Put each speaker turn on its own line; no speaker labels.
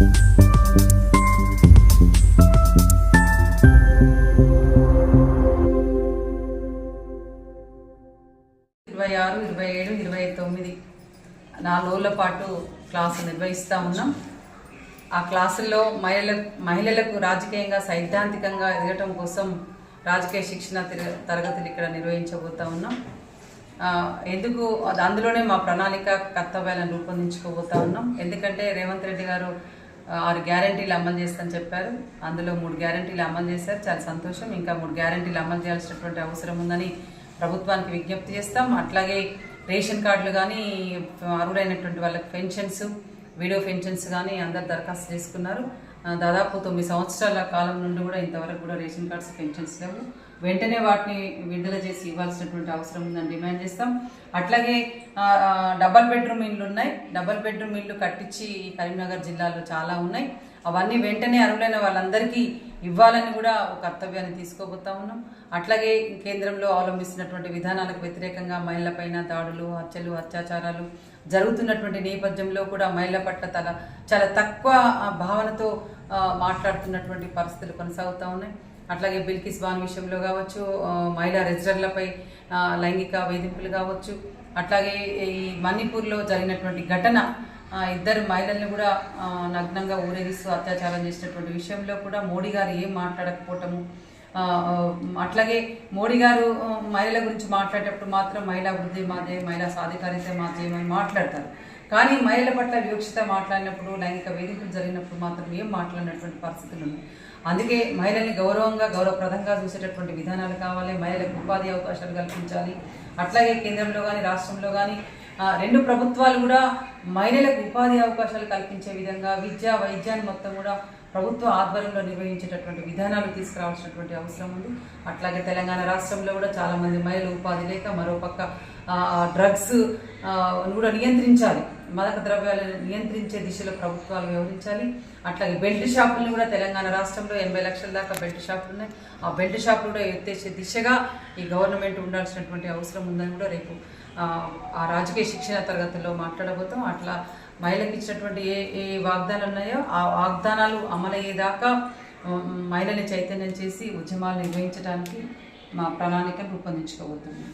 ఇరవై ఆరు ఇరవై ఏడు ఇరవై తొమ్మిది నాలుగు రోజుల పాటు క్లాసు నిర్వహిస్తూ ఉన్నాం. ఆ క్లాసుల్లో మహిళల మహిళలకు రాజకీయంగా సైద్ధాంతికంగా ఎదగటం కోసం రాజకీయ శిక్షణ తరగతులు ఇక్కడ నిర్వహించబోతా ఉన్నాం. ఎందుకు అందులోనే మా ప్రణాళిక కర్తవ్యాలను రూపొందించుకోబోతా ఉన్నాం. ఎందుకంటే రేవంత్ రెడ్డి గారు ఆరు గ్యారంటీలు అమలు చేస్తామని చెప్పారు. అందులో మూడు గ్యారంటీలు అమలు చేశారు. చాలా సంతోషం. ఇంకా మూడు గ్యారంటీలు అమలు చేయాల్సినటువంటి అవసరం ఉందని ప్రభుత్వానికి విజ్ఞప్తి చేస్తాం. అట్లాగే రేషన్ కార్డులు కానీ అర్హులైనటువంటి వాళ్ళకి పెన్షన్స్ వీడియో పెన్షన్స్ కానీ అందరు దరఖాస్తు చేసుకున్నారు. దాదాపు తొమ్మిది సంవత్సరాల కాలం నుండి కూడా ఇంతవరకు కూడా రేషన్ కార్డ్స్ పెన్షన్స్ లేవు. వెంటనే వాటిని విడుదల చేసి ఇవ్వాల్సినటువంటి అవసరం ఉందని డిమాండ్ చేస్తాం. అట్లాగే డబల్ బెడ్రూమ్ ఇళ్ళు ఉన్నాయి డబల్ బెడ్రూమ్ ఇళ్ళు కట్టించి కరీంనగర్ జిల్లాలో చాలా ఉన్నాయి. అవన్నీ వెంటనే అర్హులైన వాళ్ళందరికీ ఇవ్వాలని కూడా ఒక కర్తవ్యాన్ని తీసుకోబోతా ఉన్నాం. అట్లాగే కేంద్రంలో అవలంబిస్తున్నటువంటి విధానాలకు వ్యతిరేకంగా మహిళలపైన దాడులు హత్యలు అత్యాచారాలు జరుగుతున్నటువంటి నేపథ్యంలో కూడా మహిళల పట్ల తల చాలా తక్కువ భావనతో మాట్లాడుతున్నటువంటి పరిస్థితులు కొనసాగుతూ ఉన్నాయి. అట్లాగే బిల్కిస్ బాన్ విషయంలో కావచ్చు మహిళా రెజిస్టర్లపై లైంగిక వేధింపులు కావచ్చు అట్లాగే ఈ మణిపూర్లో జరిగినటువంటి ఘటన ఇద్దరు మహిళల్ని కూడా నగ్నంగా ఊరేగిస్తూ అత్యాచారం చేసినటువంటి విషయంలో కూడా మోడీ గారు ఏం మాట్లాడకపోవటము అట్లాగే మోడీ గారు మహిళల గురించి మాట్లాడేటప్పుడు మాత్రం మహిళా వృద్ధి మాదే మహిళా సాధికారిత మాదే అని మాట్లాడతారు. కానీ మహిళల పట్ల వివక్షత మాట్లాడినప్పుడు లైంగిక వేధింపులు జరిగినప్పుడు మాత్రం ఏం మాట్లాడినటువంటి పరిస్థితులు ఉన్నాయి అందుకే మహిళల్ని గౌరవంగా గౌరవప్రదంగా చూసేటటువంటి విధానాలు కావాలి మహిళలకు ఉపాధి అవకాశాలు కల్పించాలి. అట్లాగే కేంద్రంలో కానీ రాష్ట్రంలో కానీ రెండు ప్రభుత్వాలు కూడా మహిళలకు ఉపాధి అవకాశాలు కల్పించే విధంగా విద్య వైద్యాన్ని మొత్తం కూడా ప్రభుత్వ ఆధ్వర్యంలో నిర్వహించేటటువంటి విధానాలు తీసుకురావాల్సినటువంటి అవసరం ఉంది. అట్లాగే తెలంగాణ రాష్ట్రంలో కూడా చాలామంది మహిళలు ఉపాధి లేక మరోపక్క డ్రగ్స్ కూడా నియంత్రించాలి. మదక ద్రవ్యాలను నియంత్రించే దిశలో ప్రభుత్వాలు వ్యవహరించాలి. అట్లాగే బెల్ట్ షాపులను కూడా తెలంగాణ రాష్ట్రంలో ఎనభై లక్షల దాకా బెల్ట్ షాపులు ఉన్నాయి. ఆ బెల్ట్ షాపులు కూడా ఎత్తేసే దిశగా ఈ గవర్నమెంట్ ఉండాల్సినటువంటి అవసరం ఉందని కూడా రేపు ఆ, ఆ రాజకీయ శిక్షణ తరగతుల్లో మాట్లాడబోతాం. అట్లా మహిళకి ఇచ్చినటువంటి ఏ ఏ వాగ్దానాలు ఉన్నాయో ఆ వాగ్దానాలు అమలయ్యేదాకా మహిళని చైతన్యం చేసి ఉద్యమాలు నిర్వహించడానికి మా ప్రణాళికను రూపొందించుకోబోతున్నాం